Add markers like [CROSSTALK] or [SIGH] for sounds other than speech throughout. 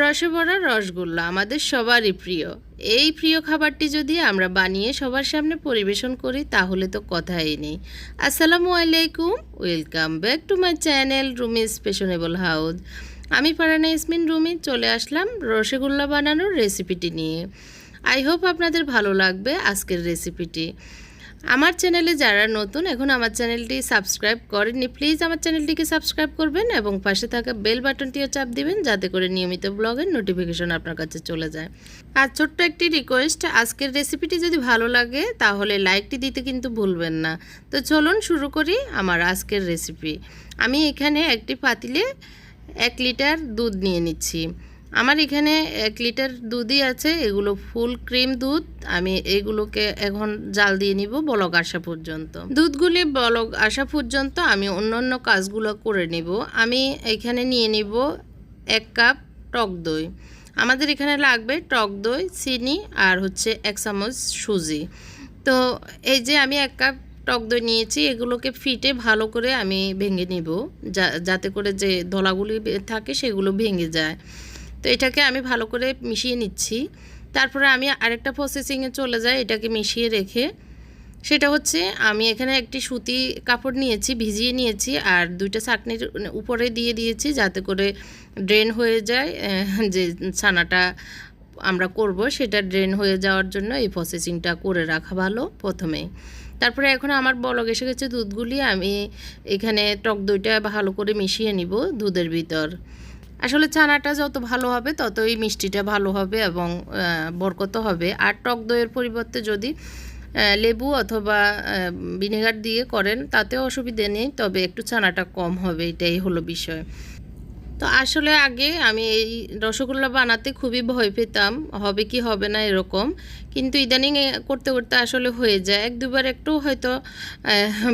রসে ভরা রসগোল্লা আমাদের সবারই প্রিয়। এই প্রিয় খাবারটি যদি আমরা বানিয়ে সবার সামনে পরিবেশন করি, তাহলে তো কথাই নেই। আসসালামু আলাইকুম, welcome back to my channel Rumi fashionable house. আমি পারানা ইসমিন রুমি, চলে আসলাম রসগোল্লা বানানোর রেসিপিটি নিয়ে। আই হোপ আপনাদের ভালো লাগবে আজকের রেসিপিটি। আমার চ্যানেলে যারা নতুন, এখন আমার চ্যানেলটি সাবস্ক্রাইব করেননি, প্লিজ আমার চ্যানেলটিকে সাবস্ক্রাইব করবেন এবং পাশে থাকা বেল বাটনটিও চাপ দিবেন যাতে করে নিয়মিত ব্লগের নোটিফিকেশন আপনার কাছে চলে যায়। আর ছোট্ট একটি রিকোয়েস্ট আজকের রেসিপিটি যদি ভালো লাগে, তাহলে লাইকটি দিতে কিন্তু ভুলবেন না। তো চলুন শুরু করি আমার আজকের রেসিপি আমি এখানে একটি পাতিলে এক লিটার দুধ নিয়ে নিচ্ছি। আমার এখানে এক লিটার দুধই আছে, এগুলো ফুল ক্রিম দুধ। আমি এগুলোকে এখন জাল দিয়ে নিব বলক আসা পর্যন্ত। দুধগুলি বলক আসা পর্যন্ত আমি অন্য অন্য কাজগুলো করে নিব। আমি এখানে নিয়ে নিব এক কাপ টক দই। আমাদের এখানে লাগবে টক দই, চিনি আর হচ্ছে এক চামচ সুজি। তো এই যে আমি এক কাপ টক দই নিয়েছি, এগুলোকে ফিটে ভালো করে আমি ভেঙে নিব। যাতে করে যে দলাগুলি থাকে সেগুলো ভেঙে যায়। তো এটাকে আমি ভালো করে মিশিয়ে নিচ্ছি। তারপরে আমি আরেকটা প্রসেসিংয়ে চলে যাই এটাকে মিশিয়ে রেখে। সেটা হচ্ছে আমি এখানে একটি সুতি কাপড় নিয়েছি, ভিজিয়ে নিয়েছি আর দুইটা চাটনির উপরে দিয়ে দিয়েছি যাতে করে ড্রেন হয়ে যায় যে ছানাটা আমরা করব সেটা ড্রেন হয়ে যাওয়ার জন্য এই প্রসেসিংটা করে রাখা ভালো প্রথমে। তারপরে এখন আমার বলক এসে গেছে দুধগুলি, আমি এখানে টক দইটা ভালো করে মিশিয়ে নিব দুধের ভিতর। আসলে ছানাটা যত ভালো হবে, ততই মিষ্টিটা ভালো হবে এবং বরকত হবে। আর টক দইয়ের পরিবর্তে যদি লেবু অথবা ভিনেগার দিয়ে করেন, তাতেও অসুবিধে নেই, তবে একটু ছানাটা কম হবে, এটাই হলো বিষয়। তো আসলে আগে আমি এই রসগোল্লা বানাতে খুবই ভয় পেতাম হবে কি হবে না এরকম। কিন্তু ইদানিং করতে করতে আসলে হয়ে যায়। এক দুবার একটু হয়তো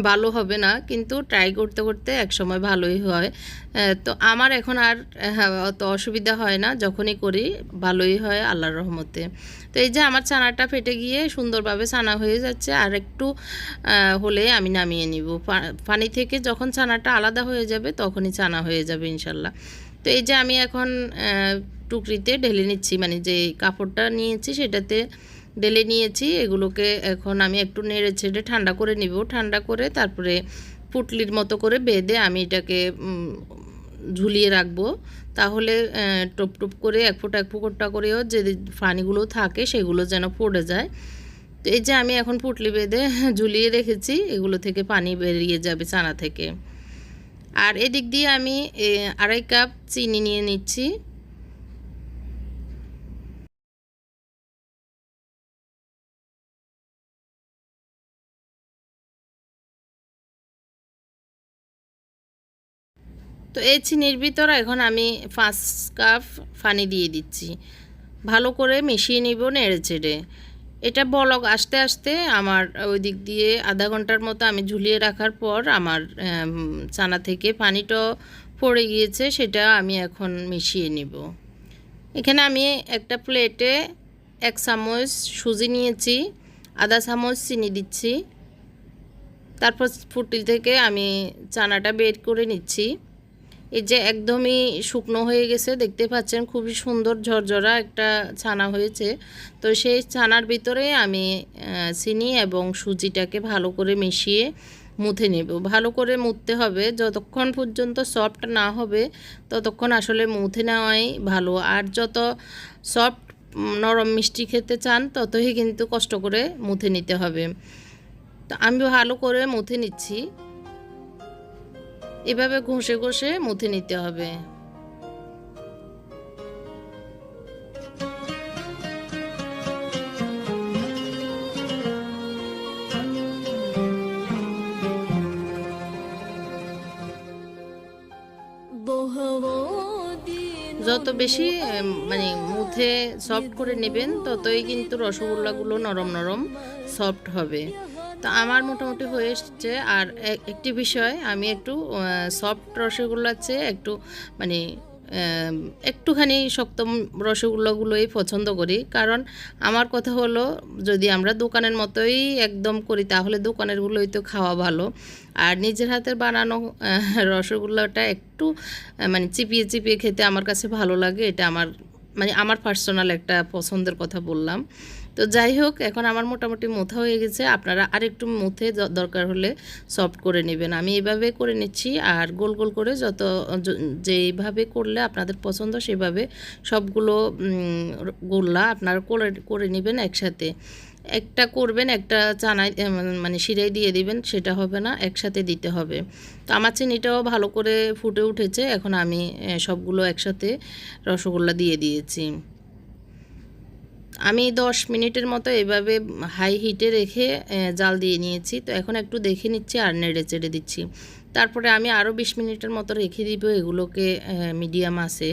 ভালো হবে না কিন্তু ট্রাই করতে করতে এক সময় ভালোই হয়। তো আমার এখন আর আহ, অত অসুবিধা হয় না যখনই করি ভালোই হয় আল্লাহর রহমতে। তো এই যে আমার ছানাটা ফেটে গিয়ে সুন্দরভাবে ছানা হয়ে যাচ্ছে আর একটু হলে আমি নামিয়ে নিব। পানি থেকে যখন ছানাটা আলাদা হয়ে যাবে তখনই ছানা হয়ে যাবে ইনশাল্লাহ। তো এই যে আমি এখন টুকরিতে ঢেলে নিচ্ছি মানে যে কাপড়টা নিয়েছি সেটাতে ঢেলে নিয়েছি, এগুলোকে এখন আমি একটু নেড়ে ছেড়ে ঠান্ডা করে নিব। ঠান্ডা করে তারপরে পুটলির মতো করে বেঁধে আমি এটাকে ঝুলিয়ে রাখব। তাহলে টপ টপ করে, এক ফোঁটা এক ফোঁটা করেও যে পানিগুলো থাকে সেগুলো যেন পড়ে যায়। তো এই যে আমি এখন পুটলি বেঁধে [LAUGHS] ঝুলিয়ে রেখেছি, এগুলো থেকে পানি বেরিয়ে যাবে চানা থেকে। আর এদিক দিয়ে আমি আড়াই কাপ চিনি নিয়ে নিচ্ছি। তো এই চিনির ভিতর এখন আমি পাঁচ কাপ পানি দিয়ে দিচ্ছি। ভালো করে মিশিয়ে নিব নেড়ে চেড়ে। এটা বলক আস্তে আস্তে আমার ওই দিক দিয়ে আধা ঘণ্টার মতো আমি ঝুলিয়ে রাখার পর আমার চানা থেকে পানিটা পড়ে গিয়েছে, সেটা আমি এখন মিশিয়ে নিব। এখানে আমি একটা প্লেটে এক চামচ সুজি নিয়েছি, আধা চামচ চিনি দিচ্ছি। তারপর ফুটিল থেকে আমি চানাটা বের করে নিচ্ছি। এই যে একদমই শুকনো হয়ে গেছে, দেখতে পাচ্ছেন খুবই সুন্দর ঝরঝরা একটা ছানা হয়েছে। তো সেই ছানার ভিতরে আমি চিনি এবং সুজিটাকে ভালো করে মিশিয়ে মুথে নেব। ভালো করে মুথতে হবে, যতক্ষণ পর্যন্ত সফট না হবে, ততক্ষণ আসলে মুথে নেওয়াই ভালো। আর যত সফট নরম মিষ্টি খেতে চান, ততই কিন্তু কষ্ট করে মুথে নিতে হবে। তো আমি ভালো করে মুথে নিচ্ছি। এভাবে ঘষে ঘষে মুথে নিতে হবে। যত বেশি মানে মুথে সফট করে নেবেন, ততই কিন্তু রসগোল্লাগুলো নরম নরম সফট হবে। তো আমার মোটামুটি হয়ে এসছে আর একটি বিষয়, আমি একটু সফট রসগোল্লার চেয়ে একটু মানে একটুখানি শক্ত রসগোল্লাগুলোই পছন্দ করি। কারণ আমার কথা হলো, যদি আমরা দোকানের মতোই একদম করি, তাহলে দোকানেরগুলোই তো খাওয়া ভালো। আর নিজের হাতের বানানো রসগোল্লাটা একটু মানে চিপিয়ে চিপিয়ে খেতে আমার কাছে ভালো লাগে। এটা আমার মানে আমার পার্সোনাল একটা পছন্দের কথা বললাম। তো যাই হোক, এখন আমার মোটামুটি মোথা হয়ে গেছে। আপনারা আর একটু মুথে দরকার হলে সফট করে নেবেন। আমি এভাবে করে নিচ্ছি আর গোল গোল করে যত যেইভাবে করলে আপনাদের পছন্দ সেভাবে সবগুলো গোল্লা আপনারা করে করে নেবেন একসাথে। একটা করবেন, একটা চানাই মানে শিরাই দিয়ে দিবেন, সেটা হবে না, একসাথে দিতে হবে। তো আমার চিনিটাও ভালো করে ফুটে উঠেছে। এখন আমি সবগুলো একসাথে রসগোল্লা দিয়ে দিয়েছি। আমি দশ মিনিটের মতো এভাবে হাই হিটে রেখে জাল দিয়ে নিয়েছি। তো এখন একটু দেখে নিচ্ছি, আর নেড়ে চেড়ে দিচ্ছি। তারপরে আমি আরও বিশ মিনিটের মতো রেখে দিব এগুলোকে মিডিয়াম আছে।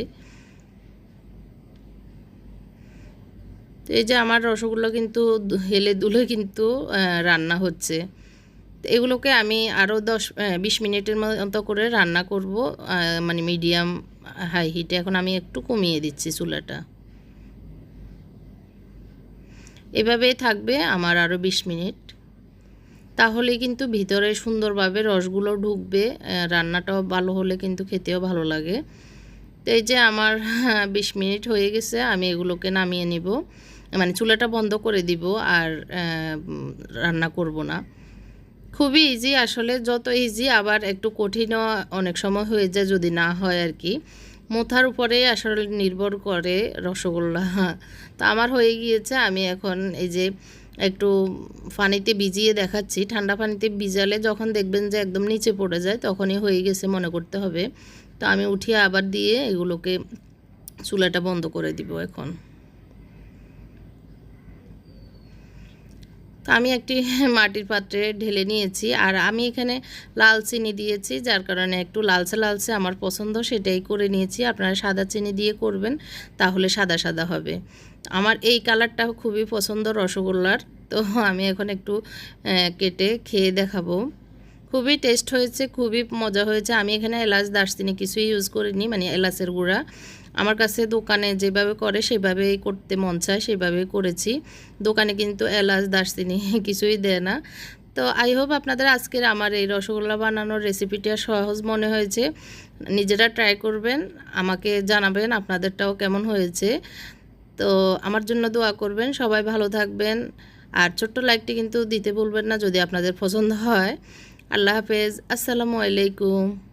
তো এই যে আমার রসগোল্লা কিন্তু হেলে দুলে কিন্তু রান্না হচ্ছে। এগুলোকে আমি আরও দশ বিশ মিনিটের মতো করে রান্না করব মানে মিডিয়াম হাই হিটে এখন আমি একটু কমিয়ে দিচ্ছি চুলাটা। এভাবেই থাকবে আমার আরও বিশ মিনিট। তাহলে কিন্তু ভিতরে সুন্দরভাবে রসগুলো ঢুকবে রান্নাটাও ভালো হলে কিন্তু খেতেও ভালো লাগে। তো এই যে আমার বিশ মিনিট হয়ে গেছে, আমি এগুলোকে নামিয়ে নিব। মানে চুলাটা বন্ধ করে দিব আর রান্না করব না। খুবই ইজি আসলে, যত ইজি আবার একটু কঠিনও অনেক সময় হয়ে যায় যদি না হয় আর কি। মোথার উপরে আসলে নির্ভর করে রসগোল্লা। তো আমার হয়ে গিয়েছে, আমি এখন এই যে একটু পানিতে ভিজিয়ে দেখাচ্ছি। ঠান্ডা পানিতে ভিজালে যখন দেখবেন যে একদম নিচে পড়ে যায়, তখনই হয়ে গেছে মনে করতে হবে। তো আমি উঠিয়ে আবার দিয়ে এগুলোকে চুলাটা বন্ধ করে দিব এখন। তো আমি একটি [LAUGHS] মাটির পাত্রে ঢেলে নিয়েছি আর আমি এখানে লাল চিনি দিয়েছি, যার কারণে একটু লালচে লালচে আমার পছন্দ, সেটাই করে নিয়েছি। আপনারা সাদা চিনি দিয়ে করবেন, তাহলে সাদা সাদা হবে। আমার এই কালারটা খুবই পছন্দ রসগোল্লার, তো [LAUGHS] আমি এখন একটু কেটে খেয়ে দেখাবো। খুবই টেস্ট হয়েছে, খুবই মজা হয়েছে। আমি এখানে এলাচ, দারচিনি কিছুই ইউজ করিনি মানে এলাচের গুঁড়া। আমার কাছে দোকানে যেভাবে করে, সেভাবেই করতে মন চায়, সেভাবেই করেছি। দোকানে কিন্তু এলাচ, দারচিনি [LAUGHS] কিছুই দেয় না। তো আই হোপ আপনাদের আজকের আমার এই রসগোল্লা বানানোর রেসিপিটা সহজ মনে হয়েছে। নিজেরা ট্রাই করবেন, আমাকে জানাবেন আপনাদেরটাও কেমন হয়েছে। তো আমার জন্য দোয়া করবেন, সবাই ভালো থাকবেন। আর ছোট্ট লাইকটি কিন্তু দিতে ভুলবেন না যদি আপনাদের পছন্দ হয়। আল্লাহ হাফেজ, আসসালামু আলাইকুম।